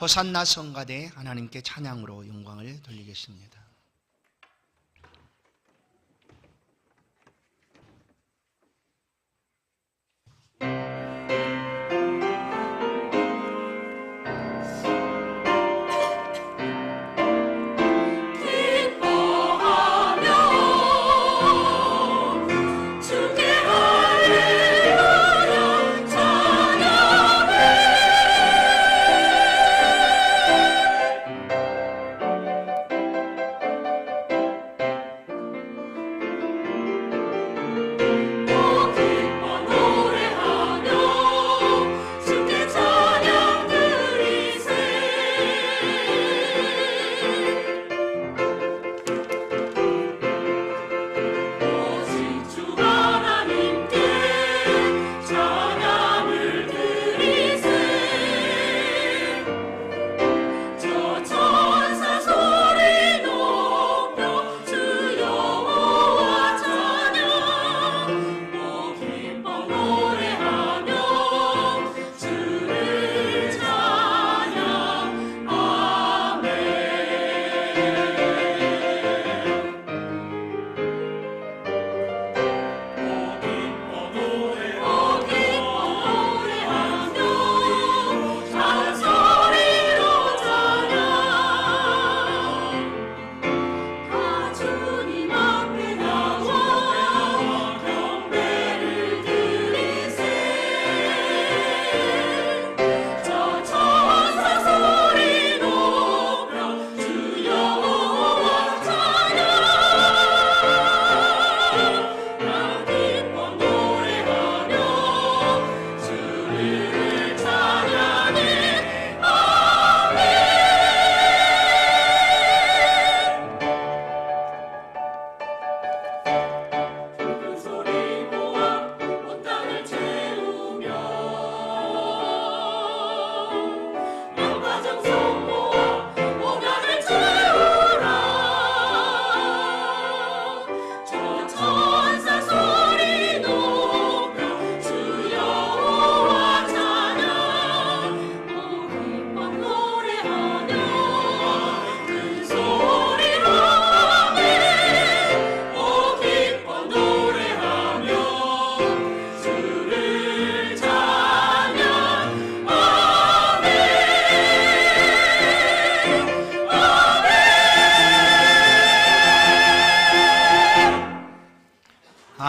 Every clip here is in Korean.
호산나 성가대 하나님께 찬양으로 영광을 돌리겠습니다.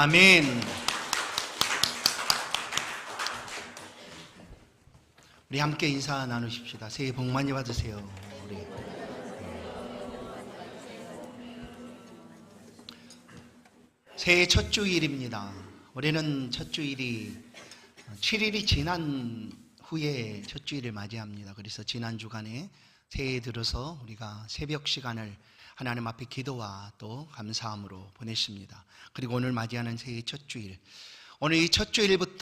아멘. 우리 함께 인사 나누십시다. 새해 복 많이 받으세요. 우리. 새해 첫 주일입니다. 올해는 첫 주일이 7일이 지난 후에 첫 주일을 맞이합니다. 그래서 지난 주간에 새해 들어서 우리가 새벽 시간을 하나님 앞에 기도와 또 감사함으로 보냈습니다. 그리고 오늘 맞이하는 새해 첫 주일. 오늘 이 첫 주일부터